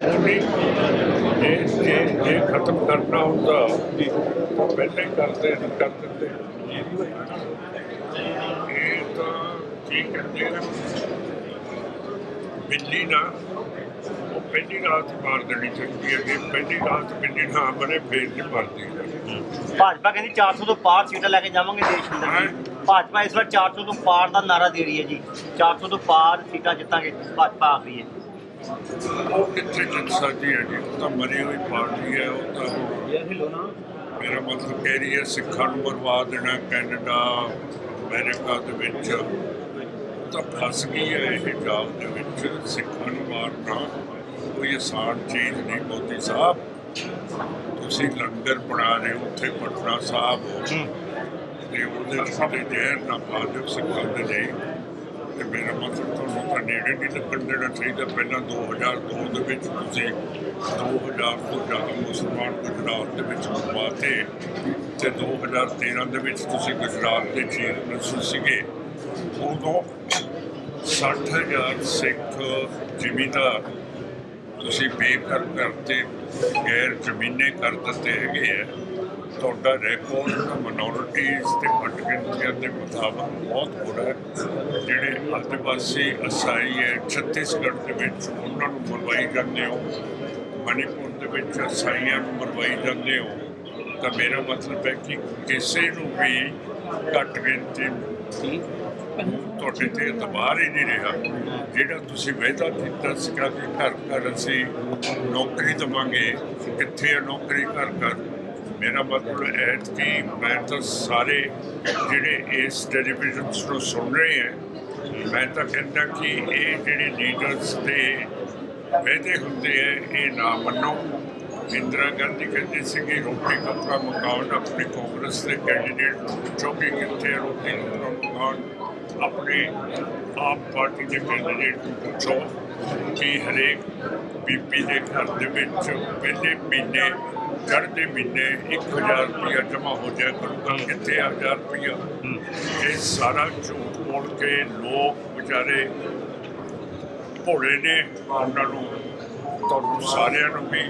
ਵੀ ਇਹ ਜੇ ਇਹ ਖਤਮ ਕਰਨਾ ਹੁੰਦਾ ਤਾਂ ਪਹਿਲਾਂ ਹੀ ਕਰਦੇ ਕਰ ਦਿੰਦੇ ਇਹ ਤਾਂ ਕੀ ਕਹਿੰਦੇ ਨੇ ਬਿੱਲੀ ਨਾ ਉਹ ਪਹਿਲੀ ਰਾਤ ਹੀ ਮਾਰ ਦੇਣੀ ਚਾਹੀਦੀ ਹੈ। ਜੇ ਪਹਿਲੀ ਰਾਤ ਬਿੱਲੀ ਨਾ ਮਰੇ ਫੇਰ ਨਹੀਂ ਮਰਦੀ ਭਾਜਪਾ ਕਹਿੰਦੀ 400 ਤੋਂ ਪਾਰ ਸੀਟਾਂ ਲੈ ਕੇ ਜਾਵਾਂਗੇ ਦੇਸ਼ ਅੰਦਰ ਭਾਜਪਾ ਇਸ ਵਾਰ 400 ਤੋਂ ਪਾਰ ਦਾ ਨਾਰਾ ਦੇ ਰਹੀ ਹੈ ਜੀ। 400 ਤੋਂ ਪਾਰ ਸੀਟਾਂ ਜਿੱਤਾਂਗੇ ਭਾਜਪਾ ਆ ਰਹੀ ਹੈ। ਕਿੱਥੇ ਸਕਦੀ ਹੈ ਜੀ ਉਹ ਤਾਂ ਮਰੀ ਹੋਈ ਪਾਰਟੀ ਹੈ ਉਹ ਤਾਂ ਮੇਰਾ ਮਤਲਬ ਕਹਿ ਰਹੀ ਹੈ ਸਿੱਖਾਂ ਨੂੰ ਬਰਬਾਦ ਦੇਣਾ ਕੈਨੇਡਾ ਅਮਰੀਕਾ ਦੇ ਵਿੱਚ। ਤਾਂ ਫਸ ਗਈ ਹੈ ਇਹ ਜਾਲ ਦੇ ਵਿੱਚ ਸਿੱਖਾਂ ਨੂੰ ਮਾਰਨਾ ਕੋਈ ਆਸਾਨ ਚੀਜ਼ ਨਹੀਂ ਮੋਦੀ ਸਾਹਿਬ। ਤੁਸੀਂ ਲੰਗਰ ਬਣਾ ਰਹੇ ਹੋ ਉੱਥੇ ਪਟਨਾ ਸਾਹਿਬ ਤੇ ਉਹਦੇ ਕਿਤੇ ਜ਼ਹਿਰ ਨਾ ਪਾ ਦਿਓ ਸਿੱਖਾਂ ਦੇ ਲਈ। ਤੇ ਮੇਰਾ ਮਤਲਬ ਤੁਹਾਨੂੰ ਤਾਂ ਨੇੜੇ ਨਹੀਂ ਲੱਗਣ ਦੇਣਾ ਚਾਹੀਦਾ। ਪਹਿਲਾਂ 2002 ਦੇ ਵਿੱਚ ਤੁਸੀਂ 2000 ਤੋਂ ਜ਼ਿਆਦਾ ਮੁਸਲਮਾਨ ਗੁਜਰਾਤ ਦੇ ਵਿੱਚ ਮਰਵਾਤੇ ਤੇ 2013 ਦੇ ਵਿੱਚ ਤੁਸੀਂ ਗੁਜਰਾਤ ਦੇ ਚੀਫ ਮਿਨਿਸਟਰ ਸੀਗੇ। ਉਦੋਂ 60000 ਸਿੱਖ ਜ਼ਿਮੀਂਦਾਰ ਤੁਸੀਂ ਬੇਘਰ ਕਰਤੇ ਗੈਰ ਜ਼ਮੀਨੇ ਕਰ ਦਿੱਤੇ ਹੈਗੇ ਆ। ਤੁਹਾਡਾ ਰੈਕੋਰਡ ਮਿਨੋਰਿਟੀਜ਼ ਤੇ ਘੱਟ ਦੇ ਮੁਤਾਬਕ ਬਹੁਤ ਬੁਰਾ ਹੈ। ਜਿਹੜੇ ਆਦਿਵਾਸੀ ਅਸਾਈ ਹੈ, ਛੱਤੀਸਗੜ੍ਹ ਦੇ ਵਿੱਚ ਉਹਨਾਂ ਨੂੰ ਮਰਵਾਈ ਜਾਂਦੇ ਹੋ, ਮਣੀਪੁਰ ਦੇ ਵਿੱਚ ਅਸਾਈਆਂ ਨੂੰ ਮਰਵਾਈ ਜਾਂਦੇ ਹੋ, ਤਾਂ ਮੇਰਾ ਮਤਲਬ ਹੈ ਕਿ ਕਿਸੇ ਨੂੰ ਵੀ ਘੱਟ ਗਿਣਤੀ ਤੁਹਾਡੇ ਤੇ ਇਤਬਾਰ ਹੀ ਨਹੀਂ ਰਿਹਾ। ਜਿਹੜਾ ਤੁਸੀਂ ਵਾਅਦਾ ਕੀਤਾ ਸੀਗਾ ਕਿ ਘਰ ਘਰ ਅਸੀਂ ਨੌਕਰੀ ਦੇਵਾਂਗੇ, ਕਿੱਥੇ ਹੈ ਨੌਕਰੀ ਘਰ ਘਰ, ਮੇਰਾ ਮਤਲਬ ਹੈ ਕਿ ਮੈਂ ਤਾਂ ਸਾਰੇ ਜਿਹੜੇ ਇਸ ਟੈਲੀਵਿਜ਼ਨ ਨੂੰ ਸੁਣ ਰਹੇ ਹੈ ਮੈਂ ਤਾਂ ਕਹਿੰਦਾ ਕਿ ਇਹ ਜਿਹੜੇ ਲੀਡਰਸ ਦੇ ਵਾਅਦੇ ਹੁੰਦੇ ਹੈ ਇਹ ਨਾ ਮੰਨੋ। ਇੰਦਰਾ ਗਾਂਧੀ ਕਹਿੰਦੀ ਸੀ ਕਿ ਰੋਟੀ ਕੱਪੜਾ ਮਕਾਨ ਆਪਣੇ ਕਾਂਗਰਸ ਦੇ ਕੈਂਡੀਡੇਟ ਨੂੰ ਪੁੱਛੋ ਕਿ ਕਿੱਥੇ ਰੋਟੀ ਕੱਪੜਾ ਮਕਾਨ ਆਪਣੇ ਆਪ ਪਾਰਟੀ ਦੇ ਕੈਂਡੀਡੇਟ ਨੂੰ ਪੁੱਛੋ ਕਿ ਹਰੇਕ ਬੀਪੀ ਦੇ ਘਰ ਦੇ ਵਿੱਚ ਪਹਿਲੇ ਮਹੀਨੇ ਚੜ੍ਹਦੇ ਮਹੀਨੇ 1000 ਰੁਪਇਆ ਜਮ੍ਹਾਂ ਹੋ ਜਾਇਆ ਕਰੂਗਾ ਕਿੱਥੇ 1000 ਰੁਪਇਆ ਇਹ ਸਾਰਾ ਝੂਠ ਬੋਲ ਕੇ ਲੋਕ ਵਿਚਾਰੇ ਭੋਲੇ ਨੇ ਉਹਨਾਂ ਨੂੰ ਤੁਹਾਨੂੰ ਸਾਰਿਆਂ ਨੂੰ ਵੀ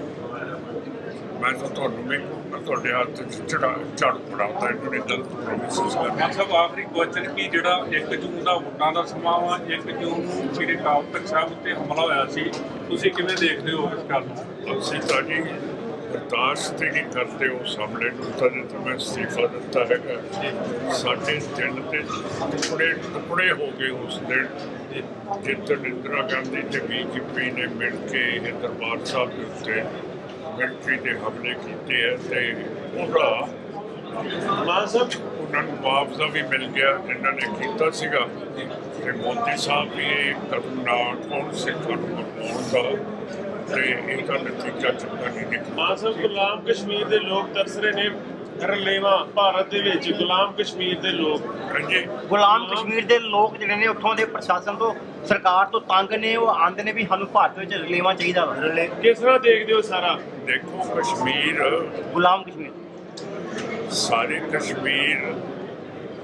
ਮੈਂ ਤਾਂ ਤੁਹਾਨੂੰ ਵੀ ਮੈਂ ਤੁਹਾਡੇ ਹੱਥ 'ਚ ਚੜਾ ਝਾੜੂ ਫੜਾਉਂਦਾ ਇਹਨਾਂ ਗਲਤ ਪ੍ਰੋਮਿਸਿਸ ਕਰਨੀਆਂ ਮਾਨ ਸਾਹਿਬ ਆਖਰੀ ਕੁਐਸਚਨ ਕੀ ਜਿਹੜਾ 1 ਜੂਨ ਦਾ ਵੋਟਾਂ ਦਾ ਸਮਾਂ ਵਾ 1 ਜੂਨ ਨੂੰ ਸ੍ਰੀ ਅਕਾਲ ਤਖਤ ਸਾਹਿਬ ਉੱਤੇ ਹਮਲਾ ਹੋਇਆ ਸੀ ਤੁਸੀਂ ਕਿਵੇਂ ਦੇਖਦੇ ਹੋ ਇਸ ਗੱਲ ਨੂੰ? ਅਸੀਂ ਤਾਂ ਜੀ ਬਰਦਾਸ਼ਤ ਹੀ ਕਰਦੇ ਉਹ ਸਾਹਮਣੇ ਨੂੰ ਤਾਂ ਜੇ ਮੈਂ ਅਸਤੀਫਾ ਦਿੱਤਾ ਹੈਗਾ। ਸਾਡੇ ਦਿਲ ਤੇ ਟੁਕੜੇ ਟੁਕੜੇ ਹੋ ਗਏ ਉਸ ਦਿਨ। ਜਿੱਦਣ ਇੰਦਰਾ ਗਾਂਧੀ ਤੇ ਬੀਜੇਪੀ ਨੇ ਮਿਲ ਕੇ ਇਹ ਦਰਬਾਰ ਸਾਹਿਬ ਦੇ ਉੱਤੇ ਮਿਲਟਰੀ ਦੇ ਹਮਲੇ ਕੀਤੇ ਹੈ ਤੇ ਉਹਦਾ ਮਾਨ ਸਾਹਿਬ ਉਹਨਾਂ ਨੂੰ ਮੁਆਵਜ਼ਾ ਵੀ ਮਿਲ ਗਿਆ ਜਿਨ੍ਹਾਂ ਨੇ ਕੀਤਾ ਸੀਗਾ। ਤੇ ਮੋਦੀ ਸਾਹਿਬ ਵੀ ਇਹ ਕਦਮ ਨਾ ਉਠਾਉਣ ਸਿੱਖਾਂ ਨੂੰ ਮਨਾਉਣ ਦਾ ਤੇ ਇਹਦਾ ਨਤੀਜਾ ਚੰਗਾ ਨਹੀਂ ਨਿਕਲਿਆ ਸਾਹਿਬ ਗੁਲਾਮ ਕਸ਼ਮੀਰ ਦੇ ਲੋਕ ਤਰਸ ਰਹੇ ਨੇ ਰਲੇਵਾ ਭਾਰਤ ਦੇ ਵਿੱਚ ਗੁਲਾਮ ਕਸ਼ਮੀਰ ਦੇ ਲੋਕ। ਹਾਂਜੀ। ਗੁਲਾਮ ਕਸ਼ਮੀਰ ਦੇ ਲੋਕ ਜਿਹੜੇ ਨੇ ਉੱਥੋਂ ਦੇ ਪ੍ਰਸ਼ਾਸਨ ਤੋਂ ਸਰਕਾਰ ਤੋਂ ਤੰਗ ਨੇ ਉਹ ਆਂਦੇ ਨੇ ਵੀ ਸਾਨੂੰ ਭਾਰਤ ਵਿੱਚ ਰਲੇਵਾ ਚਾਹੀਦਾ ਵਾ। ਰਲੇ ਕਿਸ ਤਰ੍ਹਾਂ ਦੇਖਦੇ ਹੋ ਸਾਰਾ? ਦੇਖੋ ਕਸ਼ਮੀਰ ਗੁਲਾਮ ਕਸ਼ਮੀਰ। ਸਾਰੇ ਕਸ਼ਮੀਰ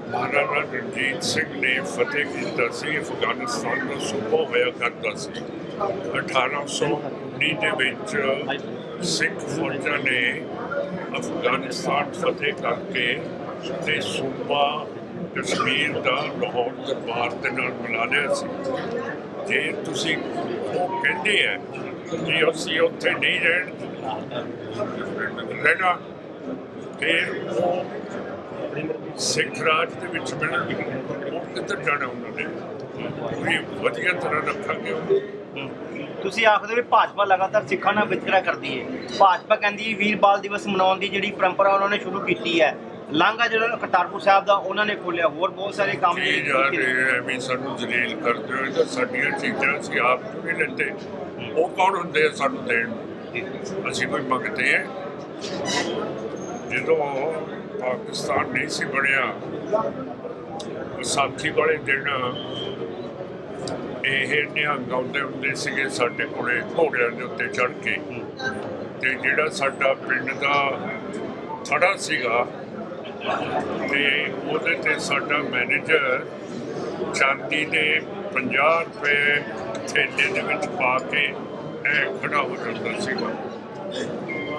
ਮਹਾਰਾਜਾ ਰਣਜੀਤ ਸਿੰਘ ਨੇ ਫਤਿਹ ਕੀਤਾ ਸੀ। ਅਫਗਾਨਿਸਤਾਨ ਦਾ ਸੂਬਾ ਹੋਇਆ ਕਰਦਾ ਸੀ। 1819 ਦੇ ਵਿੱਚ ਸਿੱਖ ਫੌਜਾਂ ਨੇ ਅਫਗਾਨਿਸਤਾਨ ਫਤਿਹ ਕਰਕੇ ਤੇ ਸੂਬਾ ਕਸ਼ਮੀਰ ਦਾ ਲਾਹੌਰ ਦਰਬਾਰ ਦੇ ਨਾਲ ਮਿਲਾ ਲਿਆ ਸੀ। ਜੇ ਤੁਸੀਂ ਉਹ ਕਹਿੰਦੇ ਆ ਕਿ ਅਸੀਂ ਉੱਥੇ ਨਹੀਂ ਰਹਿਣ ਰਹਿਣਾ ਉਹ ਸਿੱਖ ਰਾਜ ਦੇ ਵਿੱਚ ਮਿਲਣਗੇ ਉਹ ਕਿੱਧਰ ਜਾਣਾ ਉਹਨਾਂ ਨੇ ਪੂਰੀ ਵਧੀਆ ਤਰ੍ਹਾਂ ਰੱਖਾਂਗੇ। ਤੁਸੀਂ ਆਖਦੇ ਵੀ ਭਾਜਪਾ ਲਗਾਤਾਰ ਸਿੱਖਾਂ ਨਾਲ ਵਿਤਕਰਾ ਕਰਦੀ ਹੈ ਭਾਜਪਾ ਕਹਿੰਦੀ ਵੀਰ ਬਾਲ ਦਿਵਸ ਮਨਾਉਣ ਦੀ ਜਿਹੜੀ ਪਰੰਪਰਾ ਉਹਨਾਂ ਨੇ ਸ਼ੁਰੂ ਕੀਤੀ ਹੈ ਲਾਂਘਾ ਜਿਹੜਾ ਕਰਤਾਰਪੁਰ ਸਾਹਿਬ ਦਾ ਉਹਨਾਂ ਨੇ ਖੋਲਿਆ ਹੋਰ ਬਹੁਤ ਸਾਰੇ ਕੰਮ ਕੀ ਜਿਹੜੇ ਜਾ ਕੀਤੇ ਨੇ। ਐਵੇਂ ਸਾਨੂੰ ਜਲੀਲ ਕਰਦੇ ਹੋ ਤਾਂ ਸਾਡੀਆਂ ਚੀਜ਼ਾਂ ਅਸੀਂ ਆਪ ਨਹੀਂ ਲੈਂਦੇ ਉਹ ਕੌਣ ਹੁੰਦੇ ਸਾਨੂੰ ਦੇਣ? ਅਸੀਂ ਕੋਈ ਮੰਗਦੇ ਆ ਜਦੋਂ ਪਾਕਿਸਤਾਨ ਨਹੀਂ ਸੀ ਬਣਿਆ, ਵਿਸਾਖੀ ਵਾਲੇ ਦਿਨ ਇਹ ਨਿਹੰਗ ਆਉਂਦੇ ਹੁੰਦੇ ਸੀਗੇ ਸਾਡੇ ਕੋਲੇ ਘੋੜਿਆਂ ਦੇ ਉੱਤੇ ਚੜ੍ਹ ਕੇ। ਤੇ ਜਿਹੜਾ ਸਾਡਾ ਪਿੰਡ ਦਾ ਥੜਾ ਸੀਗਾ, ਤੇ ਉਹਦੇ ਤੇ ਸਾਡਾ ਮੈਨੇਜਰ ਚਾਂਦੀ ਦੇ 50 ਰੁਪਏ ਥੈਲੇ ਦੇ ਵਿੱਚ ਪਾ ਕੇ ਇਹ ਖੜਾ ਹੋ ਜਾਂਦਾ ਸੀਗਾ।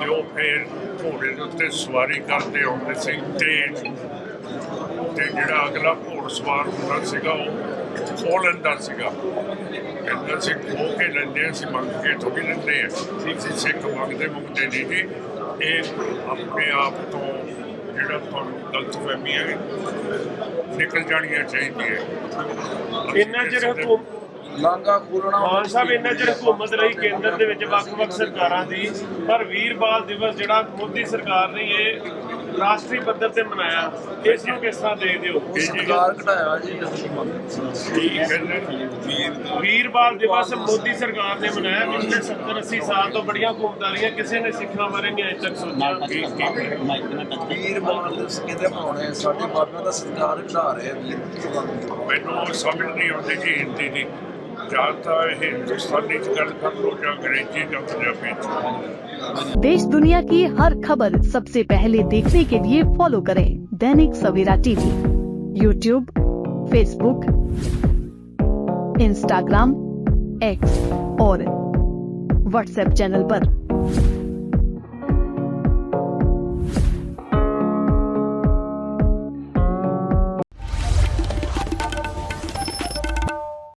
ਤੇ ਉਹ ਫਿਰ ਘੋੜੇ ਦੇ ਉੱਤੇ ਸਵਾਰੀ ਕਰਦੇ ਆਉਂਦੇ ਸੀ ਤੇਜ਼ ਤੇ ਜਿਹੜਾ ਅਗਲਾ ਘੋੜ ਸਵਾਰ ਹੁੰਦਾ ਸੀਗਾ ਉਹ ਖੋ ਲੈਂਦਾ ਸੀਗਾ। ਕਹਿੰਦਾ ਸੀ ਖੋ ਕੇ ਲੈਂਦੇ ਅਸੀਂ ਮੰਗ ਕੇ ਥੋੜੀ ਲੈਂਦੇ ਆ ਅਸੀਂ ਸਿੱਖ ਮੰਗਦੇ ਮੰਗਦੇ ਨਹੀਂ ਜੀ। ਇਹ ਆਪਣੇ ਆਪ ਤੋਂ ਜਿਹੜਾ ਤੁਹਾਨੂੰ ਗਲਤਫਹਿਮੀ ਹੈ ਨਿਕਲ ਜਾਣੀਆਂ ਚਾਹੀਦੀਆਂ। ਅਸੀਂ ਇੰਨਾ ਹਕੂਮ ਲਾਂਗਾ ਖੋਲਣਾ ਮਾਨ ਸਾਹਿਬ ਇੰਨਾ ਚਿਰ ਹਕੂਮਤ ਰਹੀ ਕੇਂਦਰ ਦੇ ਵਿੱਚ ਵੱਖ-ਵੱਖ ਸਰਕਾਰਾਂ ਦੀ ਪਰ ਵੀਰ ਬਾਲ ਦਿਵਸ ਜਿਹੜਾ ਮੋਦੀ ਸਰਕਾਰ ਨੇ ਇਹ ਰਾਸ਼ਟਰੀ ਪੱਧਰ ਤੇ ਮਨਾਇਆ ਇਸ ਨੂੰ ਕਿਸ ਤਰ੍ਹਾਂ ਦੇਖਦੇ ਹੋ? ਸਰਕਾਰ ਘਟਾਇਆ ਜੀ ਅਸੀਂ ਮੰਗਦੇ ਕੀ ਕਹਿੰਦੇ ਵੀਰ ਵੀਰ ਬਾਲ ਦਿਵਸ ਮੋਦੀ ਸਰਕਾਰ ਨੇ ਮਨਾਇਆ ਪਿਛਲੇ 70 80 ਸਾਲ ਤੋਂ ਬੜੀਆਂ ਹਕੂਮਤਾਂ ਰਹੀਆਂ ਕਿਸੇ ਨੇ ਸਿੱਖਾਂ ਬਾਰੇ ਨਹੀਂ ਅਜੇ ਤੱਕ ਸੋਚਿਆ। ਕੀ ਕੀ ਵੀਰ ਬਾਲ ਦੇ ਕਹਿੰਦੇ ਬਣਾਉਣੇ ਸਾਡੇ ਬਾਬਿਆਂ ਦਾ ਸਰਕਾਰ ਘਟਾ ਰਹੇ ਮੈਨੂੰ ਸਮਝ ਨਹੀਂ ਆਉਂਦੀ ਜੀ ਹਿੰਦੀ ਦੀ। हिंदुस्तानी कर अंग्रेज़ी या पंजाबी देश दुनिया की हर खबर सबसे पहले देखने के लिए फॉलो करें Dainik Savera TV YouTube Facebook Instagram X और व्हाट्सएप चैनल पर।